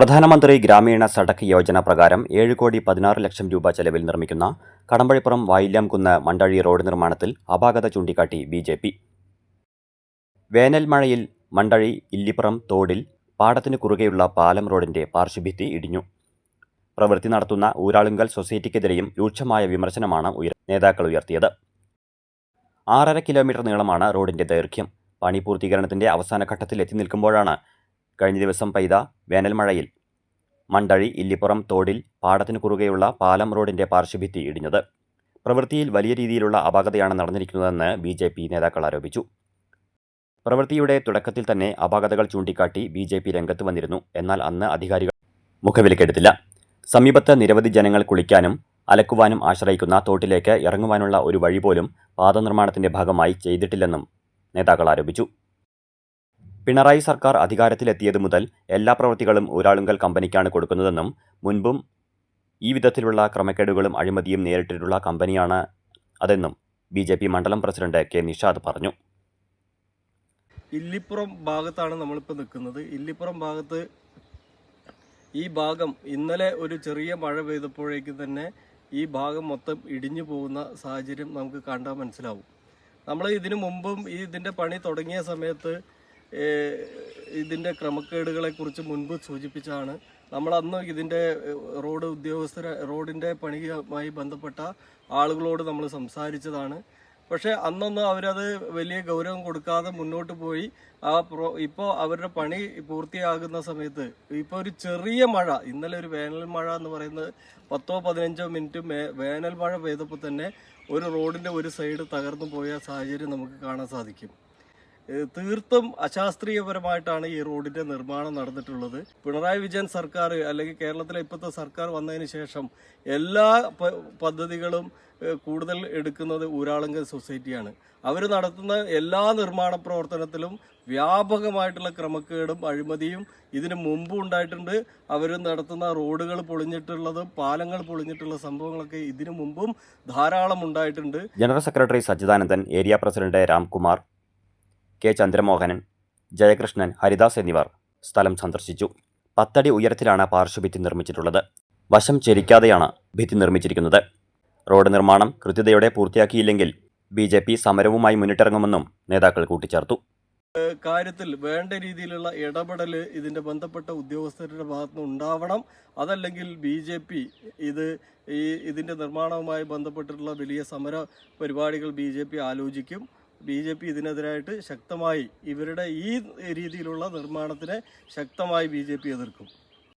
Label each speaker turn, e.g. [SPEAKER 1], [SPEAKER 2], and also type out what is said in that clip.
[SPEAKER 1] പ്രധാനമന്ത്രി ഗ്രാമീണ സടക്ക് യോജന പ്രകാരം ഏഴ് കോടി പതിനാറ് ലക്ഷം രൂപ ചെലവിൽ നിർമ്മിക്കുന്ന കടമ്പഴിപ്പുറം വായില്യാംകുന്ന് മണ്ടഴി റോഡ് നിർമ്മാണത്തിൽ അപാകത ചൂണ്ടിക്കാട്ടി ബി ജെ പി. വേനൽ മഴയിൽ മണ്ടഴി ഇല്ലിപ്പുറം തോടിൽ പാടത്തിന് കുറുകെയുള്ള പാലം റോഡിന്റെ പാർശ്വഭിത്തി ഇടിഞ്ഞു. പ്രവൃത്തി നടത്തുന്ന ഊരാളുങ്കൽ സൊസൈറ്റിക്കെതിരെയും രൂക്ഷമായ വിമർശനമാണ് നേതാക്കൾ ഉയർത്തിയത്. ആറര കിലോമീറ്റർ നീളമാണ് റോഡിന്റെ ദൈർഘ്യം. പണി പൂർത്തീകരണത്തിന്റെ അവസാന ഘട്ടത്തിൽ എത്തി നിൽക്കുമ്പോഴാണ് കഴിഞ്ഞ ദിവസം പെയ്ത വേനൽമഴയിൽ മണ്ടഴി ഇല്ലിപ്പുറം തോടിൽ പാടത്തിന് കുറുകെയുള്ള പാലം റോഡിന്റെ പാർശ്വഭിത്തി ഇടിഞ്ഞത്. പ്രവൃത്തിയിൽ വലിയ രീതിയിലുള്ള അപാകതയാണ് നടന്നിരിക്കുന്നതെന്ന് ബി ജെ പി നേതാക്കൾ ആരോപിച്ചു. പ്രവൃത്തിയുടെ തുടക്കത്തിൽ തന്നെ അപാകതകൾ ചൂണ്ടിക്കാട്ടി ബി ജെ പി രംഗത്ത് വന്നിരുന്നു. എന്നാൽ അന്ന് അധികാരികൾ മുഖവിലക്കെടുത്തില്ല. സമീപത്ത് നിരവധി ജനങ്ങൾ കുളിക്കാനും അലക്കുവാനും ആശ്രയിക്കുന്ന തോട്ടിലേക്ക് ഇറങ്ങുവാനുള്ള ഒരു വഴി പോലും പാത നിർമ്മാണത്തിന്റെ ഭാഗമായി ചെയ്തിട്ടില്ലെന്നും നേതാക്കൾ ആരോപിച്ചു. പിണറായി സർക്കാർ അധികാരത്തിലെത്തിയത് മുതൽ എല്ലാ പ്രവൃത്തികളും ഊരാളുങ്കൽ കമ്പനിക്കാണ് കൊടുക്കുന്നതെന്നും മുൻപും ഈ വിധത്തിലുള്ള ക്രമക്കേടുകളും അഴിമതിയും നേരിട്ടിട്ടുള്ള കമ്പനിയാണ് അതെന്നും ബി ജെ പി മണ്ഡലം പ്രസിഡന്റ് കെ നിഷാദ് പറഞ്ഞു.
[SPEAKER 2] ഇല്ലിപ്പുറം ഭാഗത്താണ് നമ്മളിപ്പോൾ നിൽക്കുന്നത്. ഇല്ലിപ്പുറം ഭാഗത്ത് ഈ ഭാഗം ഇന്നലെ ഒരു ചെറിയ മഴ പെയ്തപ്പോഴേക്കും തന്നെ ഈ ഭാഗം മൊത്തം ഇടിഞ്ഞു പോകുന്ന സാഹചര്യം നമുക്ക് കണ്ടാൽ മനസ്സിലാവും. നമ്മൾ ഇതിനു മുമ്പും ഈ ഇതിന്റെ പണി തുടങ്ങിയ സമയത്ത് ഇതിന്റെ ക്രമക്കേടുകളെ കുറിച്ച് മുൻപ് സൂചിപ്പിച്ചാണ് നമ്മൾ അന്ന് ഇതിന്റെ റോഡ് ഉദ്യോഗസ്ഥർ റോഡിന്റെ പണിയുമായി ബന്ധപ്പെട്ട ആളുകളോട് നമ്മൾ സംസാരിച്ചതാണ്. പക്ഷേ അന്നൊന്നും അവരത് വലിയ ഗൗരവം കൊടുക്കാതെ മുന്നോട്ട് പോയി. ആ പ്രോ ഇപ്പോൾ അവരുടെ പണി പൂർത്തിയാകുന്ന സമയത്ത് ഇപ്പോൾ ഒരു ചെറിയ മഴ ഇന്നലെ ഒരു വേനൽ മഴ എന്ന് പറയുന്നത് പത്തോ പതിനഞ്ചോ മിനിറ്റ് വേനൽ മഴ പെയ്തപ്പോൾ തന്നെ ഒരു റോഡിന്റെ ഒരു സൈഡ് തകർന്നു പോയ സാഹചര്യം നമുക്ക് കാണാൻ സാധിക്കും. തീർത്തും അശാസ്ത്രീയപരമായിട്ടാണ് ഈ റോഡിന്റെ നിർമ്മാണം നടന്നിട്ടുള്ളത്. പിണറായി വിജയൻ സർക്കാർ അല്ലെങ്കിൽ കേരളത്തിലെ ഇപ്പോഴത്തെ സർക്കാർ വന്നതിന് ശേഷം എല്ലാ പദ്ധതികളും കൂടുതൽ എടുക്കുന്നത് ഊരാളുങ്കൽ സൊസൈറ്റിയാണ്. അവർ നടത്തുന്ന എല്ലാ നിർമ്മാണ പ്രവർത്തനത്തിലും വ്യാപകമായിട്ടുള്ള ക്രമക്കേടും അഴിമതിയും ഇതിനു മുമ്പും ഉണ്ടായിട്ടുണ്ട്. അവർ നടത്തുന്ന റോഡുകൾ പൊളിഞ്ഞിട്ടുള്ളതും പാലങ്ങൾ പൊളിഞ്ഞിട്ടുള്ള സംഭവങ്ങളൊക്കെ ഇതിനു മുമ്പും ധാരാളം ഉണ്ടായിട്ടുണ്ട്.
[SPEAKER 1] General secretary Sachidanandan area president Ramkumar K Chandramohanan Jayakrishnan Haridas എന്നിവർ സ്ഥലം സന്ദർശിച്ചു. പത്തടി ഉയരത്തിലാണ് പാർശ്വഭിത്തി നിർമ്മിച്ചിട്ടുള്ളത്. വശം ചെരിക്കാതെയാണ് ഭിത്തി നിർമ്മിച്ചിരിക്കുന്നത്. റോഡ് നിർമ്മാണം കൃത്യതയോടെ പൂർത്തിയാക്കിയില്ലെങ്കിൽ ബി ജെ പി സമരവുമായി മുന്നിട്ടിറങ്ങുമെന്നും നേതാക്കൾ കൂട്ടിച്ചേർത്തു.
[SPEAKER 2] കാര്യത്തിൽ വേണ്ട രീതിയിലുള്ള ഇടപെടൽ ഇതിന്റെ ബന്ധപ്പെട്ട ഉദ്യോഗസ്ഥരുടെ ഭാഗത്തുനിന്ന് ഉണ്ടാവണം. അതല്ലെങ്കിൽ ബി ജെ പി ഇത് ഈ ഇതിന്റെ നിർമ്മാണവുമായി ബന്ധപ്പെട്ടിട്ടുള്ള വലിയ സമര പരിപാടികൾ ബി ജെ പി ആലോചിക്കും. ബി ജെ പി ഇതിനെതിരായിട്ട് ശക്തമായി ഇവരുടെ ഈ രീതിയിലുള്ള നിർമ്മാണത്തിനെ ശക്തമായി ബി ജെ പി എതിർക്കും.